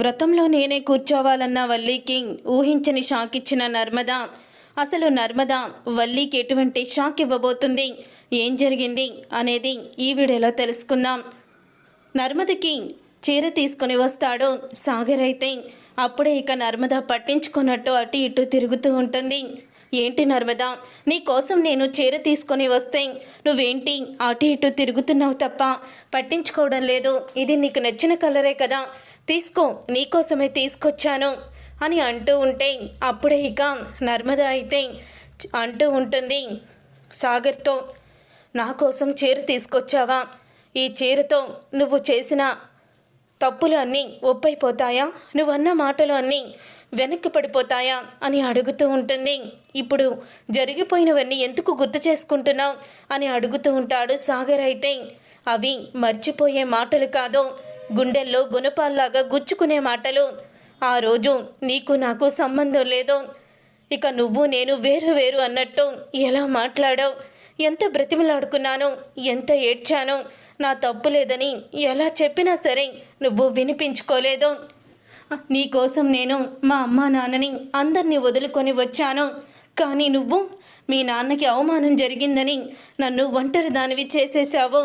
వ్రతంలో నేనే కూర్చోవాలన్న వల్లికి ఊహించని షాక్ ఇచ్చిన నర్మద. అసలు నర్మద వల్లీకి ఎటువంటి షాక్ ఇవ్వబోతుంది? ఏం జరిగింది అనేది ఈ వీడియోలో తెలుసుకుందాం. నర్మదకి చీర తీసుకొని వస్తాడు సాగర్ అయితే. అప్పుడే ఇక నర్మద పట్టించుకున్నట్టు అటు ఇటు తిరుగుతూ ఉంటుంది. ఏంటి నర్మద నీ కోసం నేను చీర తీసుకొని వస్తే నువ్వేంటి అటు ఇటు తిరుగుతున్నావు తప్ప? పట్టించుకోవడం లేదు. ఇది నీకు నచ్చిన కలరే కదా. తీసుకో నీకోసమే తీసుకొచ్చాను అని అంటూ ఉంటే అప్పుడే ఇక నర్మద అయితే అంటూ ఉంటుంది సాగర్తో నా కోసం చీర తీసుకొచ్చావా? ఈ చీరతో నువ్వు చేసిన తప్పులు అన్నీ ఒప్పైపోతాయా? నువ్వన్న మాటలు అన్నీ వెనక్కి పడిపోతాయా? అని అడుగుతూ ఉంటుంది. ఇప్పుడు జరిగిపోయినవన్నీ ఎందుకు గుర్తు చేసుకుంటున్నావు? అని అడుగుతూ ఉంటాడు సాగర్ అయితే. అవి మర్చిపోయే మాటలు కాదు. గుండెల్లో గుణపాల్లాగా గుచ్చుకునే మాటలు. ఆ రోజు నీకు నాకు సంబంధం లేదు. ఇక నువ్వు నేను వేరు వేరు అన్నట్టు ఎలా మాట్లాడావు? ఎంత బ్రతిమలాడుకున్నాను? ఎంత ఏడ్చాను? నా తప్పు లేదని ఎలా చెప్పినా సరే నువ్వు వినిపించుకోలేదు. నీకోసం నేను మా అమ్మా నాన్నని అందరినీ వదులుకొని వచ్చాను. కానీ నువ్వు మీ నాన్నకి అవమానం జరిగిందని నన్ను ఒంటరి దానివి చేసేసావు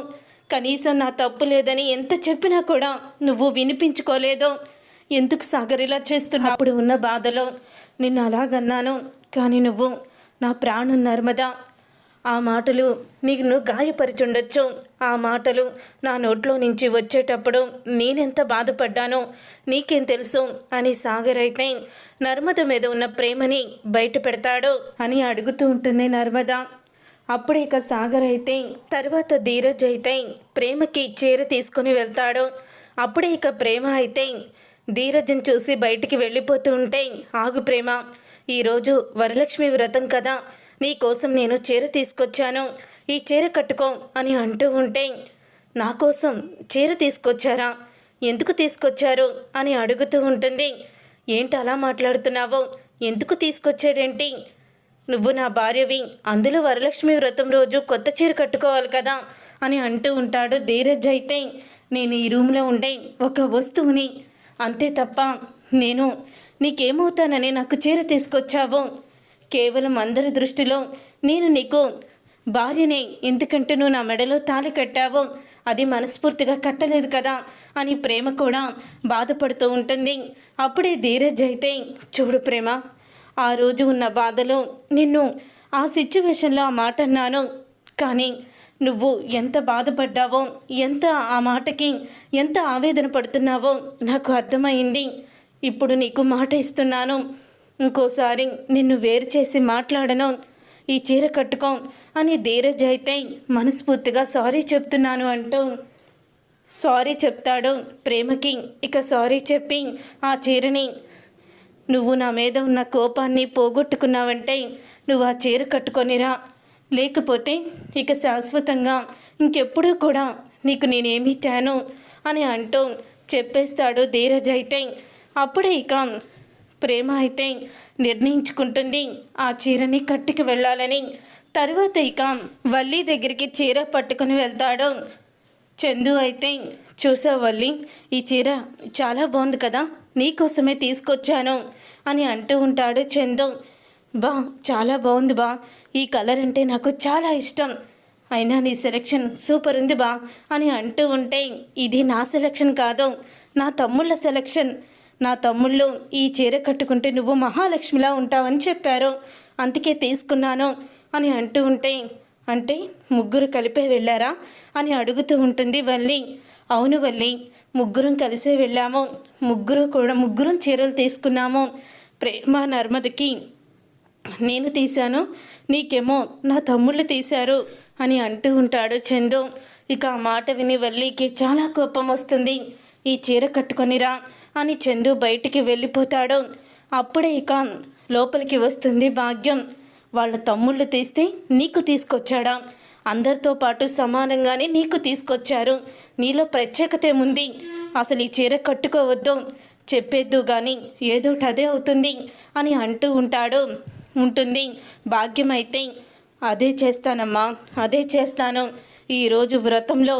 కనీసం నా తప్పు లేదని ఎంత చెప్పినా కూడా నువ్వు వినిపించుకోలేదు. ఎందుకు సాగర్ ఇలా చేస్తున్నా అప్పుడు ఉన్న బాధలో నిన్ను అలాగన్నాను. కానీ నువ్వు నా ప్రాణం నర్మదా. ఆ మాటలు నీకు గాయపరిచుండొచ్చు. ఆ మాటలు నా నోట్లో నుంచి వచ్చేటప్పుడు నేనెంత బాధపడ్డానో నీకేం తెలుసు అని సాగర్ అయితే నర్మద మీద ఉన్న ప్రేమని బయట పెడతాడు అని అడుగుతూ ఉంటుంది నర్మద. అప్పుడే ఇక సాగర్ అయితే తర్వాత ధీరజ్ అయితే ప్రేమకి చీర తీసుకుని వెళ్తాడు. అప్పుడే ఇక ప్రేమ అయితే ధీరజ్ని చూసి బయటికి వెళ్ళిపోతూ ఉంటే ఆగు ప్రేమ ఈరోజు వరలక్ష్మి వ్రతం కదా నీ కోసం నేను చీర తీసుకొచ్చాను. ఈ చీర కట్టుకో అని అంటూ ఉంటే నా కోసం చీర తీసుకొచ్చారా? ఎందుకు తీసుకొచ్చారు? అని అడుగుతూ ఉంటుంది. ఏంటి అలా మాట్లాడుతున్నావు? ఎందుకు తీసుకొచ్చాడేంటి? నువ్వు నా భార్యవి అందులో వరలక్ష్మి వ్రతం రోజు కొత్త చీర కట్టుకోవాలి కదా అని అంటూ ఉంటాడు ధీరజ్ అయితే. నేను ఈ రూమ్లో ఉండే ఒక వస్తువుని అంతే తప్ప నేను నీకేమవుతానని నాకు చీర తీసుకొచ్చావు. కేవలం అందరి దృష్టిలో నేను నీకు భార్యనే ఎందుకంటే నువ్వు నా మెడలో తాళి కట్టావు. అది మనస్ఫూర్తిగా కట్టలేదు కదా అని ప్రేమ కూడా బాధపడుతూ ఉంటుంది. అప్పుడే ధీరజ్ అయితే చూడు ప్రేమ ఆ రోజు ఉన్న బాధలో నిన్ను ఆ సిచ్యువేషన్లో ఆ మాట అన్నాను. కానీ నువ్వు ఎంత బాధపడ్డావో ఎంత ఆ మాటకి ఎంత ఆవేదన పడుతున్నావో నాకు అర్థమైంది. ఇప్పుడు నీకు మాట ఇస్తున్నాను. ఇంకోసారి నిన్ను వేరు చేసి మాట్లాడను. ఈ చీర కట్టుకో అని ధీరజ్ అయితే మనస్ఫూర్తిగా సారీ చెప్తున్నాను అంటూ సారీ చెప్తాడు ప్రేమకి. ఇక సారీ చెప్పి ఆ చీరని నువ్వు నా మీద ఉన్న కోపాన్ని పోగొట్టుకున్నావంటే నువ్వు ఆ చీర కట్టుకొనిరా లేకపోతే ఇక శాశ్వతంగా ఇంకెప్పుడూ కూడా నీకు నేనేమీ తాను అని అంటూ చెప్పేస్తాడు ధీరజ్ అయితే. అప్పుడే ఇక ప్రేమ అయితే నిర్ణయించుకుంటుంది ఆ చీరని కట్టుకు వెళ్ళాలని. తర్వాత ఇక వల్లి దగ్గరికి చీర పట్టుకుని వెళ్తాడు. చందు అయితే చూసావల్లి ఈ చీర చాలా బాగుంది కదా నీకోసమే తీసుకొచ్చాను అని అంటూ ఉంటాడు చందు. బా చాలా బాగుంది బా ఈ కలర్ అంటే నాకు చాలా ఇష్టం. అయినా నీ సెలెక్షన్ సూపర్ ఉంది బా అని అంటూ ఉంటే ఇది నా సెలెక్షన్ కాదు నా తమ్ముళ్ళ సెలెక్షన్. నా తమ్ముళ్ళు ఈ చీర కట్టుకుంటే నువ్వు మహాలక్ష్మిలా ఉంటావని చెప్పారు. అందుకే తీసుకున్నాను అని అంటూ ఉంటే అంటే ముగ్గురు కలిపే వెళ్ళారా? అని అడుగుతూ ఉంటుంది వల్లి. అవును వల్లి ముగ్గురం కలిసే వెళ్ళాము. ముగ్గురు కూడా ముగ్గురం చీరలు తీసుకున్నాము. ప్రేమ నర్మదకి నేను తీశాను నీకేమో నా తమ్ముళ్ళు తీశారు అని అంటూ ఉంటాడు చందు. ఇక ఆ మాట విని వల్లికి చాలా కోపం వస్తుంది. ఈ చీర కట్టుకొనిరా అని చందు బయటికి వెళ్ళిపోతాడు. అప్పుడే ఇక లోపలికి వస్తుంది భాగ్యం. వాళ్ళ తమ్ముళ్ళు తీస్తే నీకు తీసుకొచ్చాడా? అందరితో పాటు సమానంగానే నీకు తీసుకొచ్చారు. నీలో ప్రత్యేకత ఏముంది? అసలు ఈ చీర కట్టుకోవద్దు. చెప్పేద్దు కానీ ఏదోటి అదే అవుతుంది అని అంటూ ఉంటాడు. ఉంటుంది. భాగ్యం అయితే అదే చేస్తానమ్మా అదే చేస్తాను. ఈరోజు వ్రతంలో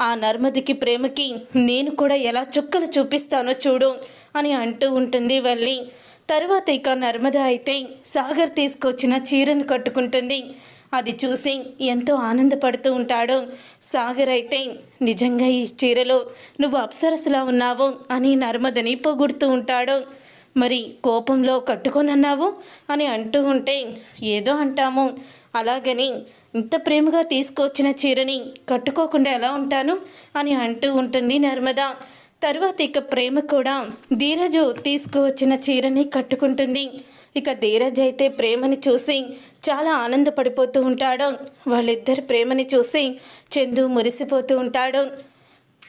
ఆ నర్మదికి ప్రేమకి నేను కూడా ఎలా చుక్కలు చూపిస్తానో చూడు అని అంటూ ఉంటుంది వెళ్ళి తర్వాత ఇక నర్మద అయితే సాగర్ తీసుకొచ్చిన చీరను కట్టుకుంటుంది. అది చూసి ఎంతో ఆనందపడుతూ ఉంటాడు. సాగర్ అయితే నిజంగా ఈ చీరలో నువ్వు అప్సరసలా ఉన్నావు అని నర్మదని పొగుడుతూ ఉంటాడు. మరి కోపంలో కట్టుకొనన్నావు? అని అంటూ ఉంటే ఏదో అంటాము. అలాగని ఇంత ప్రేమగా తీసుకొచ్చిన చీరని కట్టుకోకుండా ఎలా ఉంటాను? అని అంటూ ఉంటుంది నర్మద. తర్వాత ఇక ప్రేమ కూడా ధీరజు తీసుకువచ్చిన చీరని కట్టుకుంటుంది. ఇక ధీరజ్ అయితే ప్రేమని చూసి చాలా ఆనందపడిపోతూ ఉంటాడు. వాళ్ళిద్దరు ప్రేమని చూసి చందు మురిసిపోతూ ఉంటాడు.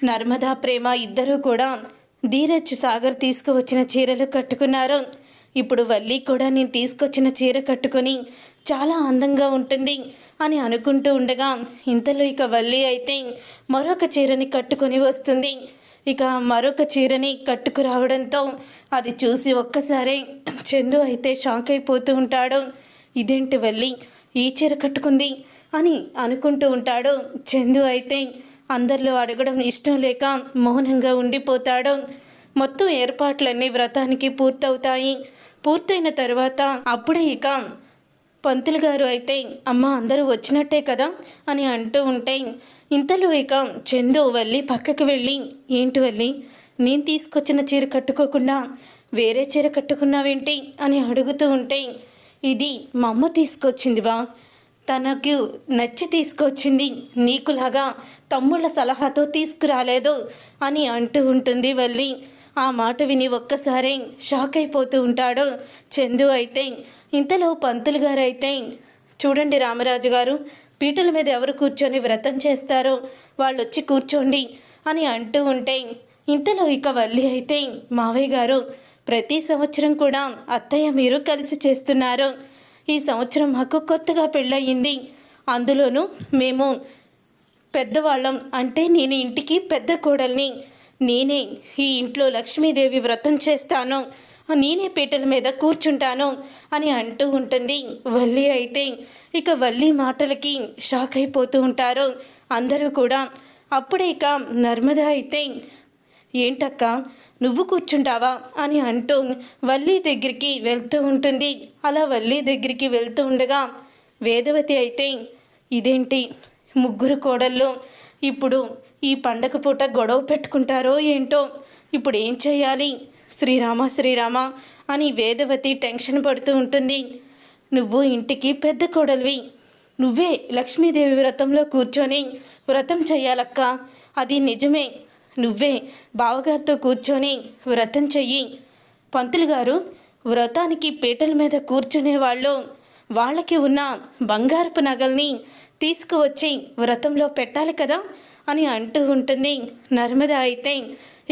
నర్మదా ప్రేమ ఇద్దరూ కూడా ధీరజ్ సాగర్ తీసుకువచ్చిన చీరలు కట్టుకున్నారు. ఇప్పుడు వల్లి కూడా నేను తీసుకొచ్చిన చీర కట్టుకొని చాలా అందంగా ఉంటుంది అని అనుకుంటూ ఉండగా ఇంతలో ఇక వల్లి అయితే మరొక చీరని కట్టుకొని వస్తుంది. ఇక మరొక చీరని కట్టుకురావడంతో అది చూసి ఒక్కసారి చందు అయితే షాక్ అయిపోతూ ఉంటాడు. ఇదేంటి వెళ్ళి ఈ చీర కట్టుకుంది అని అనుకుంటూ ఉంటాడు. చందు అయితే అందరిలో అడగడం ఇష్టం లేక మౌనంగా ఉండిపోతాడు. మొత్తం ఏర్పాట్లన్నీ వ్రతానికి పూర్తవుతాయి. పూర్తయిన తర్వాత అప్పుడే ఇక పంతులు గారు అయితే అమ్మ అందరూ వచ్చినట్టే కదా? అని అంటూ ఉంటే ఇంతలో ఇక చందు వెళ్ళి పక్కకు వెళ్ళి ఏంటి వెళ్ళి? నేను తీసుకొచ్చిన చీర కట్టుకోకుండా వేరే చీర కట్టుకున్నావేంటి? అని అడుగుతూ ఉంటే ఇది మా అమ్మ తీసుకొచ్చింది బా. తనకు నచ్చి తీసుకొచ్చింది. నీకులాగా తమ్ముళ్ళ సలహాతో తీసుకురాలేదు అని అంటూ ఉంటుంది వల్లి ఆ మాట విని ఒక్కసారి షాక్ అయిపోతూ ఉంటాడు చందు అయితే. ఇంతలో పంతులు గారు అయితే చూడండి రామరాజు గారు పీటల మీద ఎవరు కూర్చొని వ్రతం చేస్తారో వాళ్ళు వచ్చి కూర్చోండి అని అంటూ ఉంటే ఇంతలో ఇక వల్లి అయితే మావయ్య గారు ప్రతి సంవత్సరం కూడా అత్తయ్య మీరు కలిసి చేస్తున్నారు. ఈ సంవత్సరం మాకు కొత్తగా పెళ్ళయింది. అందులోనూ మేము పెద్దవాళ్ళం అంటే నేను ఇంటికి పెద్ద కోడల్ని. నేనే ఈ ఇంట్లో లక్ష్మీదేవి వ్రతం చేస్తాను. నేనే పీటల మీద కూర్చుంటాను అని అంటూ ఉంటుంది. వల్లి అయితే ఇక వల్లి మాటలకి షాక్ అయిపోతూ ఉంటారు. అందరూ కూడా అప్పుడే ఇక నర్మద అయితే ఏంటక్క నువ్వు కూర్చుంటావా అని అంటూ వల్లి దగ్గరికి వెళ్తూ ఉంటుంది. అలా వల్లి దగ్గరికి వెళ్తూ ఉండగా వేదవతి అయితే ఇదేంటి ముగ్గురు కోడళ్ళు ఇప్పుడు ఈ పండగ పూట గొడవ పెట్టుకుంటారో ఏంటో ఇప్పుడు ఏం చేయాలి? శ్రీరామ శ్రీరామ అని వేదవతి టెన్షన్ పడుతూ ఉంటుంది. నువ్వు ఇంటికి పెద్ద కోడలివి. నువ్వే లక్ష్మీదేవి వ్రతంలో కూర్చొని వ్రతం చెయ్యాలక్క. అది నిజమే. నువ్వే బావగారితో కూర్చొని వ్రతం చెయ్యి. పంతులు గారు వ్రతానికి పీటల మీద కూర్చునే వాళ్ళు వాళ్ళకి ఉన్న బంగారపు నగల్ని తీసుకువచ్చి వ్రతంలో పెట్టాలి కదా అని అంటూ ఉంటుంది నర్మద అయితే.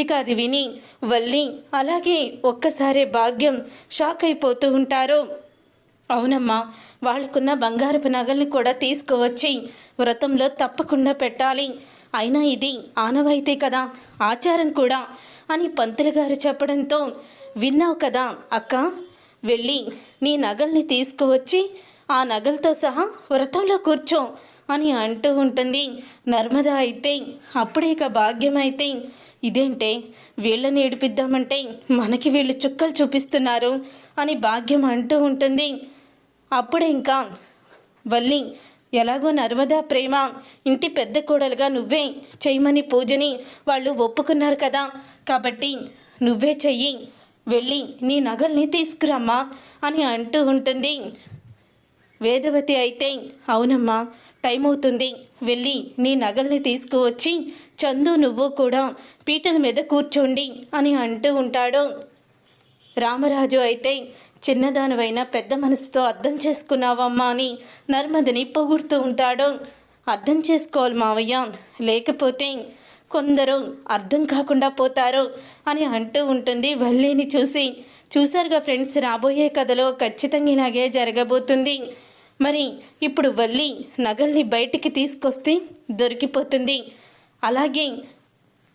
ఇక అది విని వల్లి అలాగే ఒక్కసారే భాగ్యం షాక్ అయిపోతూ ఉంటారు. అవునమ్మా వాళ్ళకున్న బంగారపు నగల్ని కూడా తీసుకువచ్చి వ్రతంలో తప్పకుండా పెట్టాలి. అయినా ఇది ఆనవాయితీ కదా ఆచారం కూడా అని పంతులు గారు చెప్పడంతో విన్నావు కదా అక్క వెళ్ళి నీ నగల్ని తీసుకువచ్చి ఆ నగలతో సహా వ్రతంలో కూర్చో అని అంటూ ఉంటుంది. నర్మద అయితే అప్పుడే ఇక భాగ్యం అయితే ఇదేంటే? వీళ్ళని ఏడిపిద్దామంటే మనకి వీళ్ళు చుక్కలు చూపిస్తున్నారు అని భాగ్యం అంటూ ఉంటుంది. అప్పుడే ఇంకా వల్లి ఎలాగో నర్మదా ప్రేమ ఇంటి పెద్ద కోడలుగా నువ్వే చేయమని పూజని వాళ్ళు ఒప్పుకున్నారు కదా. కాబట్టి నువ్వే చెయ్యి వెళ్ళి నీ నగల్ని తీసుకురమ్మా అని అంటూ ఉంటుంది. వేదవతి అయితే అవునమ్మా టైం అవుతుంది వెళ్ళి నీ నగల్ని తీసుకువచ్చి చందు నువ్వు కూడా పీటల మీద కూర్చోండి అని అంటూ ఉంటాడు. రామరాజు అయితే చిన్నదానివైన పెద్ద మనసుతో అర్థం చేసుకున్నావమ్మా అని నర్మదని పొగుడుతూ ఉంటాడు. అర్థం చేసుకోవాలి మావయ్య లేకపోతే కొందరు అర్థం కాకుండా పోతారు అని అంటూ ఉంటుంది వల్లిని చూసి. చూసారుగా ఫ్రెండ్స్ రాబోయే కథలో ఖచ్చితంగా ఇలాగే జరగబోతుంది. మరి ఇప్పుడు వల్లి నగల్ని బయటికి తీసుకొస్తే దొరికిపోతుంది. అలాగే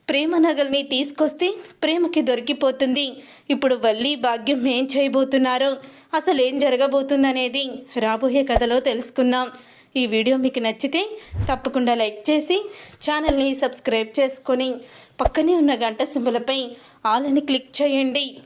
ప్రేమ నగల్ని తీసుకొస్తే ప్రేమకి దొరికిపోతుంది. ఇప్పుడు వల్లి భాగ్యం ఏం చేయబోతున్నారో అసలు ఏం జరగబోతుందనేది రాబోయే కథలో తెలుసుకుందాం. ఈ వీడియో మీకు నచ్చితే తప్పకుండా లైక్ చేసి ఛానల్ని సబ్స్క్రైబ్ చేసుకొని పక్కనే ఉన్న గంట సింబలపై ఆలని క్లిక్ చేయండి.